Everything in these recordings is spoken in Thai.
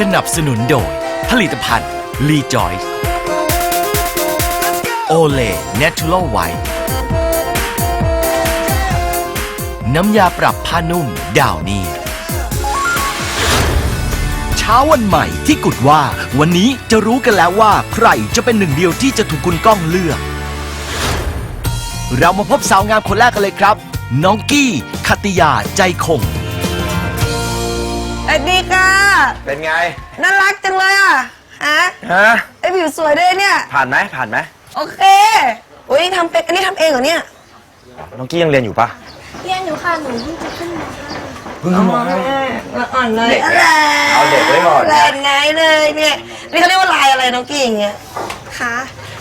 สนับสนุนโดย ผลิตภัณฑ์ลีจอยโอเลเน u r a l ไวท์น้ำยาปรับผ้านุ่มดาวนี่เช้าวันใหม่ที่กุดว่า วันนี้จะรู้กันแล้วว่า ใครจะเป็นหนึ่งเดียวที่จะถูกคุณก้องเลือก เรามาพบสาวงามคนแรกกันเลยครับ น้องกี้คัตติยาใจคง สวัสดีค่ะ เป็นไง น่ารักจังเลยอะ ฮะฮะ ไอผิวสวยด้วยเนี่ย ผ่านไหมผ่านไหมโอเคอุ้ยทำเป็นอันนี้ทำเองเหรอเนี่ย น้องกี้ยังเรียนอยู่ปะเรียนอยู่ค่ะหนูเพิ่งจะขึ้นมาเพิ่งเข้ามามาอ่อนเลยเด็กอะไรเอาเด็กไว้ก่อนแรงไงเลยเนี่ยนี่เขาเรียกว่าลายอะไรน้องกี้อย่างเงี้ยค่ะ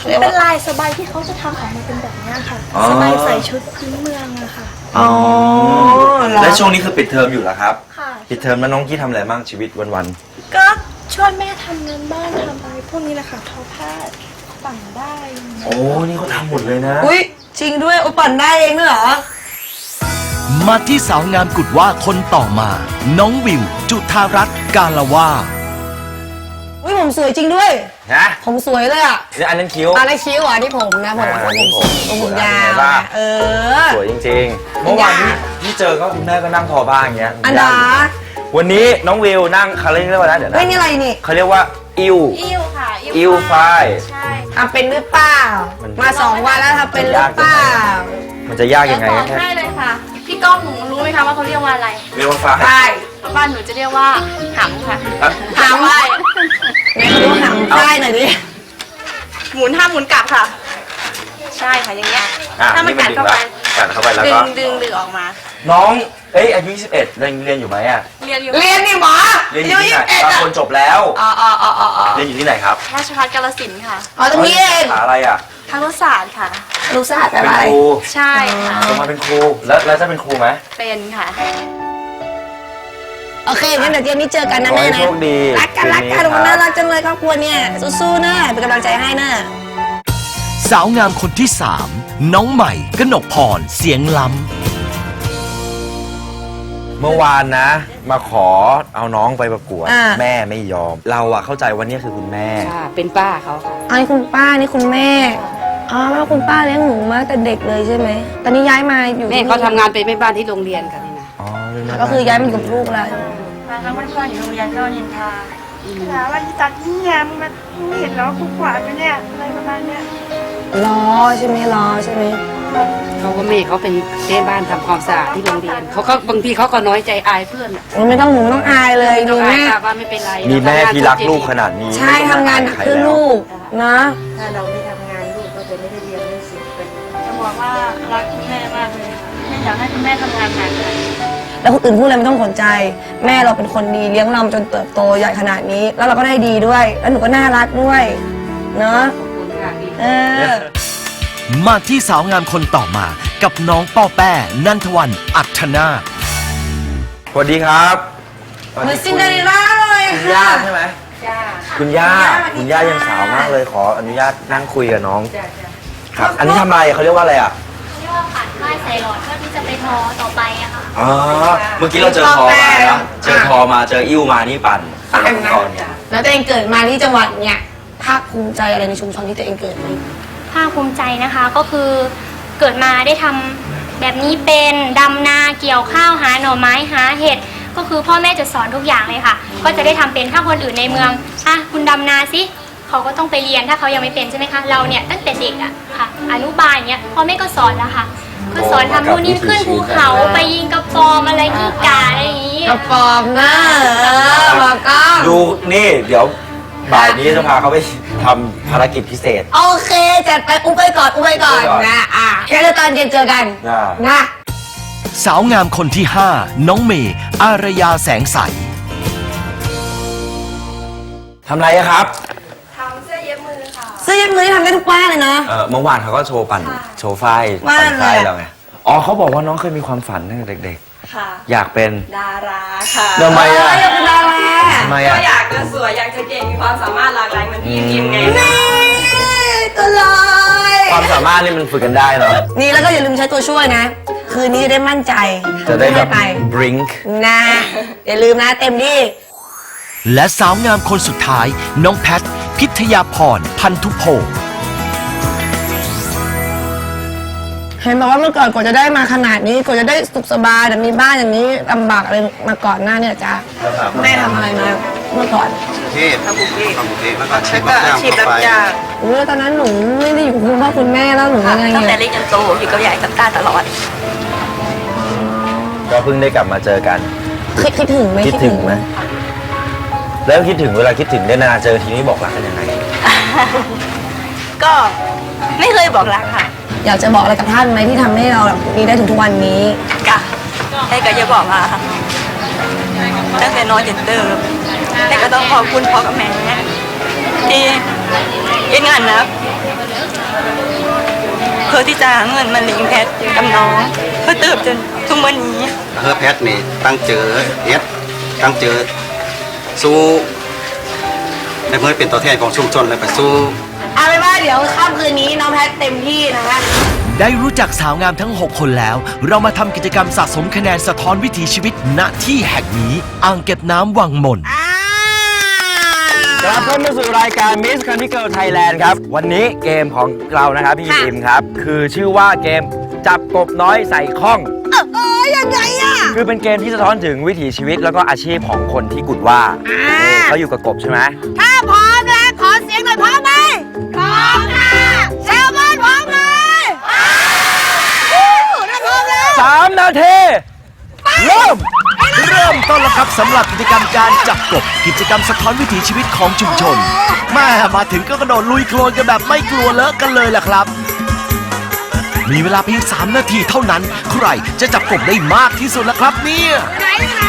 เรียกว่า เป็นลายสบายที่เขาจะทำออกมาเป็นแบบเนี้ยค่ะอ๋อ สบายใส่ชุดพื้นเมืองอะค่ะ อ๋อเหรอและช่วงนี้คือปิดเทอมอยู่แล้วครับค่ะ ปิดเทอมแล้วน้องกี้ทำอะไรบ้างชีวิตวันก็ช่วยแม่ทำงานบ้านทำอะไรพวกนี้แหละค่ะทอผ้าปั่นได้ๆ โอ้ นี่เขาทำหมดเลยนะ อุ้ยจริงด้วยอุยปั่นได้เองด้วยเหรอ มาที่สาวงามกุดว่าคนต่อมา น้องวิว จุธารัตน์กาลว่าอุ้ย ผมสวยจริงด้วยฮะผมสวยเลยอะนี่อันนั้นคิ้วอะไรคิ้วอะที่ผมนะผมอ่าผมนี่ผมผมผมยาสวยวนะนะเออ สวยจริงๆ เมื่อวานที่ที่เจอก็คุณแม่ก็นั่งทอบ้างอย่างเงี้ยอันดาวันนี้น้องวิวนั่งเขาเรียกว่าอะไรนะเดี๋ยวนะเฮ้ยนี่อะไรนี่เขาเรียกว่าอิว อิ้วค่ะอิ้วไฟใช่ทำเป็นหรือเปล่ามันมาสองวันแล้วทำเป็นหรือเปล่า มันจะยากยังไงเดี๋วสอนแค่ให้เลยค่ะ พี่ก้องหนูรู้ไหมคะว่าเขาเรียกว่าอะไรเรียกว่าไฟใช่ บ้านหนูจะเรียกว่าหำค่ะอะหำไหว้ หนมาดูหำใต้หน่อยดิ หมุนห้ามหมุนกลับค่ะ ใช่ค่ะอย่างเงี้ย อะถ้ามันกัดเข้าไป กัดเข้าไปแล้วดึก็ งดึงดึงออกมา น้อง เอ้ยอายุ21เรียนเรียนอยู่ไหมอะ เรียนอยู่เรียนนี่หมอเรียนอยู่ที่ไหนบางคนจบแล้ว อ๋ออ๋ออ๋ออ๋อเรียนอยู่ที่ไหนครับราชภัฏกาลสินธุ์ค่ะอ๋อตรงนี้เองสาอะไรอะทางรศาสตร์ค่ะ รู้ศาสตร์อะเป็นไร ครูใช่ค่ะ จะมาเป็นครู แล้วแล้วจะเป็นครูไหมเป็นค่ะ โอเคงั้นเดี๋ยวเย็นนี้เจอกันนะขอแม่ให้นะโชคดีรักกันรักกันคืมันคน่าบรักจังเลยครอบครัวเนี่ยสู้ๆนะเป็นกำลังใจให้นะ สาวงามคนที่สามน้องใหม่กนกพรเสียงล้ำเมื่อวานนะ มาขอเอาน้องไปประกวด อ่า แม่ไม่ยอม เราอะเข้าใจว่านี่คือคุณแม่ ค่ะ เป็นป้าเขาค่ะ อันนี้คุณป้านี่คุณแม่อ๋อแม่คุณป้าเลี้ยงหนูมาตั้งแต่เด็กเลยใช่ไหมตอนนี้ย้ายมาอยู่แม่เขาทำงานเป็นแม่บ้านที่โรงเรียนค่ะ ก็คือย้ายมาอยู่กับลูกแล้วมาทั้งวันก่อนอยู่โรงเรียนก็นินทาถามว่าอีตัดนี่ยมึงมาไม่เห็นเหรอกูกวาดไปเนี่ยอะไรประมาณเนี้ยรอใช่ไหมรอใช่ไหมเขาก็แม่เขาเป็นแม่บ้านทำความสะอาดที่โรงเรียนเขาก็บางทีเขาก็น้อยใจอายเพื่อนอะโอ้ยไม่ต้องหนูไม่ต้องอายเลยไม่ต้ดูองอายแม่ค่ะว่าไม่เป็นไรมีแม่เราทำงานที่รักเพื่อลูกเจขนาดนี้ ใช่ทำงานหนักเพื่อลูกนะถ้าเราไม่ทำงานลูกก็จะไม่ได้เรียนไม่สิเป็นจะบอกว่ารักคุณแม่มากเลยค่ะไม่อยากให้คุณแม่ทำงานหนักค่ะ แล้วคนอื่นพูดอะไรไม่ต้องสนใจ แม่เราเป็นคนดีเลี้ยงเราจนเติบโตใหญ่ขนาดนี้ แล้วเราก็ได้ดีด้วย แล้วหนูก็น่ารักด้วย เนาะขอบคุณค่ะดีเออ มาที่สาวงามคนต่อมากับน้องป้อแป้ นันทวัน อัธนาคสวัสดีครับเหมือนซินเดอเรลล่าเลยคุณย่าค่ะใช่ไหมจ้าคุณย่าสวัสดีคุณย่าค่ะยังสาวมากเลยขออนุญาตนั่งคุยกับน้อง จ้าจ้าครับ อันนี้ทำอะไรเขาเรียกว่าอะไรอะ เรียกว่าผ่านป้ายใส่หลอดเพื่อที่จะไปทอต่อไปอะค่ะอ๋อเมื่อกี้เราเจอทอมานะเจอทอมาเจออิ่วมานี่ปั่นปั่นก่อนเนี่ยแล้วตัวเองเกิดมาที่จังหวัดเนี่ยภาคภูมิใจอะไรในชุมชนที่ตัวเองเกิดไหมภาคภูมิใจนะคะก็คือเกิดมาได้ทำแบบนี้เป็นดำนาเกี่ยวข้าวหาหน่อไม้หาเห็ดก็คือพ่อแม่จะสอนทุกอย่างเลยค่ะ ก็จะได้ทำเป็นถ้าคนอื่นในเมืองอะคุณดำนาสิเขาก็ต้องไปเรียนถ้าเขายังไม่เป็นใช่ไหมคะเราเนี่ยตั้งแต่เด็กอะ ค่ะ อนุบาลเนี้ยพ่อแม่ก็สอนแล้วค่ะ ก็สอนทำนู่นนี่ขึ้นภูเขาไปยิงกระปอมอะไรกีกาอะไรอย่างนี้ กระปอมนะเออบอกก็ดูนี่เดี๋ยวบ่ายนี้จะพาเขาไปทำภารกิจพิเศษ โอเค จัดไปอุ้มไปก่อนอุ้มไปก่อนอุ้มไปก่อนนะ อะแค่เดี๋ยวตอนเย็นเจอกันอ่านะ สาวงามคนที่ห้าน้องเมย์อารยาแสงใส ทำไรอะครับเสื้อยืด มือที่ทำได้ทุกบ้านเลยนะ เออเมื่อวานเขาก็โชว์ปั่นโชว์ฝ้ายว่าปั่นฝ้ายอะไรอะ เราไงอ๋อเขาบอกว่าน้องเคยมีความฝันตั้งแต่เด็กค่ะ ๆ อยากเป็นดาราค่ะ ทำไมอะอยากเป็นดาราทำไมก็อะอยากจะสวย อยากจะเก่ง มีความสามารถหลากหลายเหมือนพี่พิมไงนี่ตัวลอยความสามารถนี่มันฝึกกันได้เนาะนี่แล้วก็อย่าลืมใช้ตัวช่วยนะ คืนนี้จะได้มั่นใจจะได้แบบไป bring นะ อย่าลืมนะเต็มที่ และสาวงามคนสุดท้าย น้องแพท พิทยาพรพันธุโพเห็นบอกว่าเมื่อก่อนกว่าจะได้มาขนาดนี้กว่าจะได้สุขสบายแต่มีบ้านอย่างนี้ลำบากอะไรมาก่อนหน้าเนี่ยจ้าแม่ทำอะไรมาเมื่อก่อนเทพทำบุฟเฟ่ทำบุฟเฟ่แล้วก็อาชีพรับจ้างอาชีพทั่รัวบไปจ้างอุ้ยตอนนั้นหนูไม่ได้อยู่กับคุณพ่อคุณแม่แล้วหนูยังไงตั้งแต่อะเล็กจนโตอยู่กับยายกับตาตลอด ก็เพิ่งได้กลับมาเจอกัน คิดคิดถึงไหมคิดถึงไหม แล้วคิดถึงเวลาคิดถึงได้นานๆเจอทีนี้บอกรักกันยังไง ก็ไม่เคยบอกรักค่ะอยากจะบอกอะไรกับท่านไหมที่ทำให้เราแบบมีได้ถึงทุกวันนี้ กะให้ก็จะบอกว่าตั้งแต่น้อยจนเติบแต่ก็ต้องขอบคุณพ่อกับแม่ที่เย็นงานนะเพื่อที่จะหาเงินมาเลี้ยงแพทย์กับน้องเพื่อเติบจนทุกวันนี้ เฮอแพทนี่ตั้งเจอเอสตั้งเจอ สู้ในเมื่อเป็นตัวแทนของชุมชนเลยไปสู้ เอาเป็นว่าเดี๋ยวค่ำคืนนี้น้องแพทเต็มที่นะคะได้รู้จักสาวงามทั้ง 6 คนแล้ว เรามาทำกิจกรรมสะสมคะแนนสะท้อนวิถีชีวิตณที่แห่งนี้ อ่างเก็บน้ำวังมนกลับเข้ามาสู่รายการ Miss Country Girl Thailand ครับ วันนี้เกมของเรานะครับพี่อิมครับ คือชื่อว่าเกมจับกบน้อยใส่ข้อง คือเป็นเกมที่สะท้อนถึงวิถีชีวิตแล้วก็อาชีพของคนที่กุดว่านี่เขาอยู่กับกบใช่ไหมถ้าพร้อมแล้วขอเสียงหน่อยพร้อมไหมพร้อมค่ะแซลมอนพร้อมไหมถ้าพร้อมแล้วสามนาทีเริ่ม เริ่มต้นแล้วครับสำหรับกิจกรรมการจับกบ กิจกรรมสะท้อนวิถีชีวิตของชุมชนแม่มาถึงก็กระโดดลุยโคลนกันแบบไม่กลัวเลอะกันเลยล่ะครับ มีเวลาเพียง 3 นาทีเท่านั้น ใครจะจับกบได้มากที่สุดล่ะครับเนี่ยไหนไหน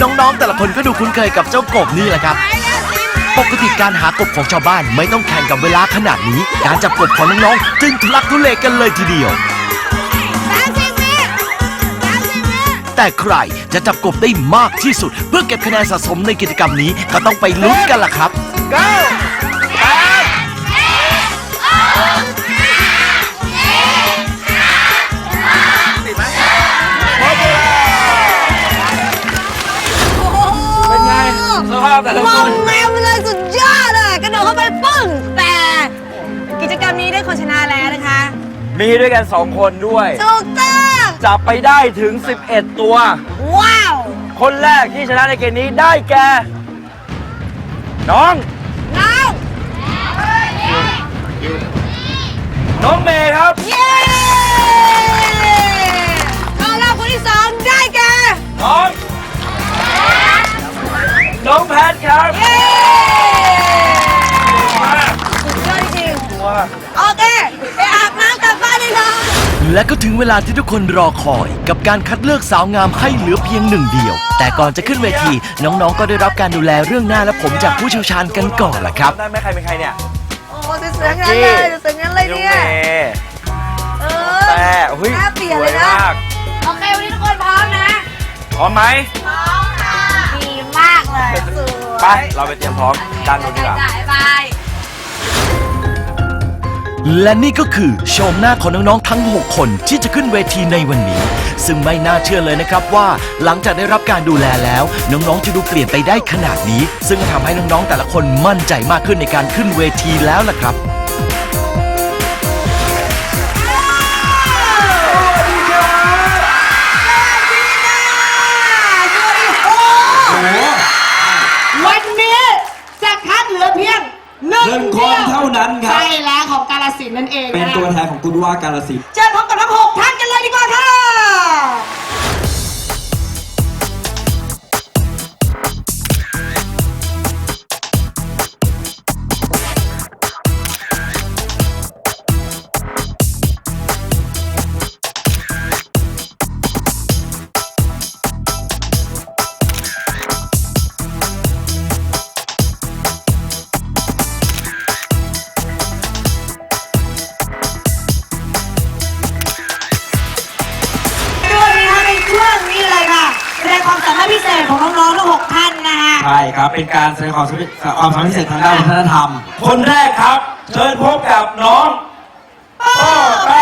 น้องๆแต่ละคนก็ดูคุ้นเคยกับเจ้ากบนี่แหละครับ ปกติการหากบของชาวบ้านไม่ต้องแข่งกับเวลาขนาดนี้ การจับกบของน้องๆจึงทุลักทุเลกันเลยทีเดียวสามสิบวิสามสิบวิแต่ใครจะจับกบได้มากที่สุด เพื่อเก็บคะแนนสะสมในกิจกรรมนี้ก็ต้องไปลุ้นกันล่ะครับเภาพแต่ละมคองน แมวเลยสุดยอดเลยกระโดดเข้าไปปึ้งแต่กิจกรรมนี้ได้คนชนะแล้วนะคะมีด้วยกัน 2 คนด้วย ถูกต้องจับไปได้ถึง 11 ตัว ว้าว คนแรกที่ชนะในเกมนี้ได้แก่ น้อง น้องน้องเมย์ครับ เย้ เวลาที่ทุกคนรอคอย กับการคัดเลือกสาวงามให้เหลือเพียงหนึ่งเดียว แต่ก่อนจะขึ้นเวทีน้องๆก็ได้รับการดูแลเรื่องหน้าและผมจากผู้เชี่ยวชาญกันก่อนล่ะครับ ได้ไหมใครเป็นใครเนี่ยโอ้เสือๆงั้นเลยเสือๆงั้นเลยน้องเนี่ยเมย์เอแต่อเฮ้ยหน้าเปลี่ยนสเลวยยนะมากโอเค วันนี้ทุกคนพร้อมนะ พร้อมไหมพร้อมค่ะ ดีมากเลย สวยไป เราไปเตรียมพร้อมด้านนู้นดีกว่าบายบาย และนี่ก็คือโฉมหน้าของน้องๆทั้ง 6 คนที่จะขึ้นเวทีในวันนี้ ซึ่งไม่น่าเชื่อเลยนะครับว่า หลังจากได้รับการดูแลแล้ว น้องๆจะดูเปลี่ยนไปได้ขนาดนี้ ซึ่งก็ทำให้น้องๆแต่ละคนมั่นใจมากขึ้นในการขึ้นเวทีแล้วล่ะครับ วันนี้จะคัดเหลือเพียงหนึ่งหนึ่งคนเท่านั้นครับ ใช่แล้วของกาล สินธุ์นั่นเองเป็นนะตัวแทนของกุดว่ากาลสินธุ์ เชิญพ ช่ครับ เป็นการแสดงความสามารถความสามารถพิเศษทางด้านวัฒนธรรม คนแรกครับ เชิญพบกับน้องพ่อแ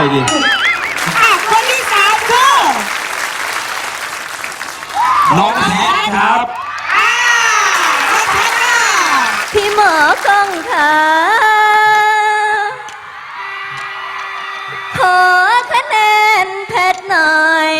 น่อยดิอะคนที่สามคือน้องแพทครับ อ่าน้องแพทค่ะพี่หมอกล้องค่ะขอคะแนนเพชรหน่อย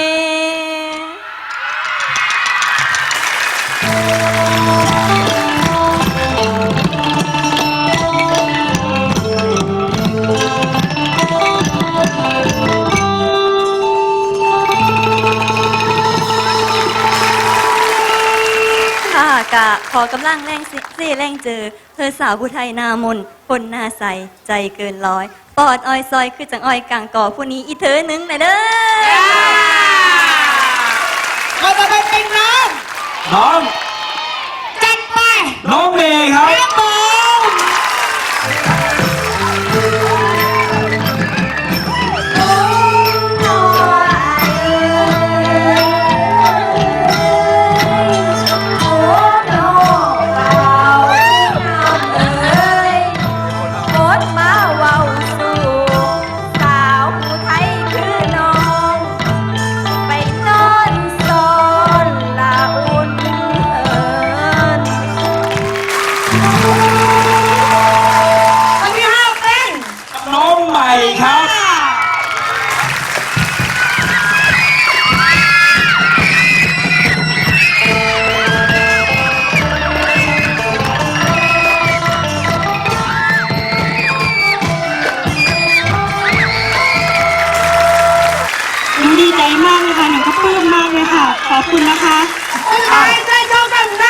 ค่ะกะขอกำลังแรงสิสี่แรงเจอ เธอสาวผู้ไทยหนามนคนหน้าใส ใจเกินร้อย ปอดอ้อยซอยคือจังอ้อยกลางก่อผู้นี้อีเธอหนึ่งหน่อยเด้อคนต่อไปเป็นน้องน้องจัดไปน้องเมย์ครับ ใจมากเลยค่ะหนูก็ปลื้มมากเลยค่ะ ขอบคุณนะคะสุดท้ายใจเท่ากันนะ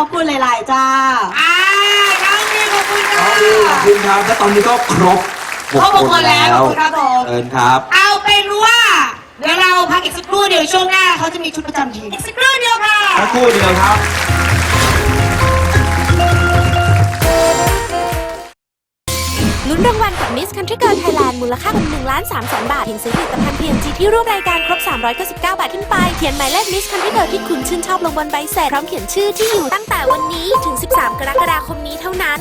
อบคุณหลาย ๆ จ้า อ่าน้องวิวขอบคุณค่ะขอบคุณครับและตอนนี้ก็ครบครบหกคนแล้วขอบคุณครับผมเอิญครับ เอาเป็นว่าเดี๋ยวเราพักอีกสักครู่เดี๋ยวช่วงหน้าเขาจะมีชุดประจำทีม อีกสักครู่เดียวค่ะ สักครู่เดียวครับ ลุ้นรางวัลกับ Miss Country Girl Thailand มูลค่ากว่า1ล้าน3แสนบาทเพียงซื้อผลิตภัณฑ์ PNG ที่ร่วมรายการครบ 399 บาทขึ้นไป เขียนหมายเลข Miss Country Girl ที่คุณชื่นชอบลงบนใบเสร็จพร้อมเขียนชื่อที่อยู่ตั้งแต่วันนี้ถึง 13 กรกฎาคมนี้เท่านั้น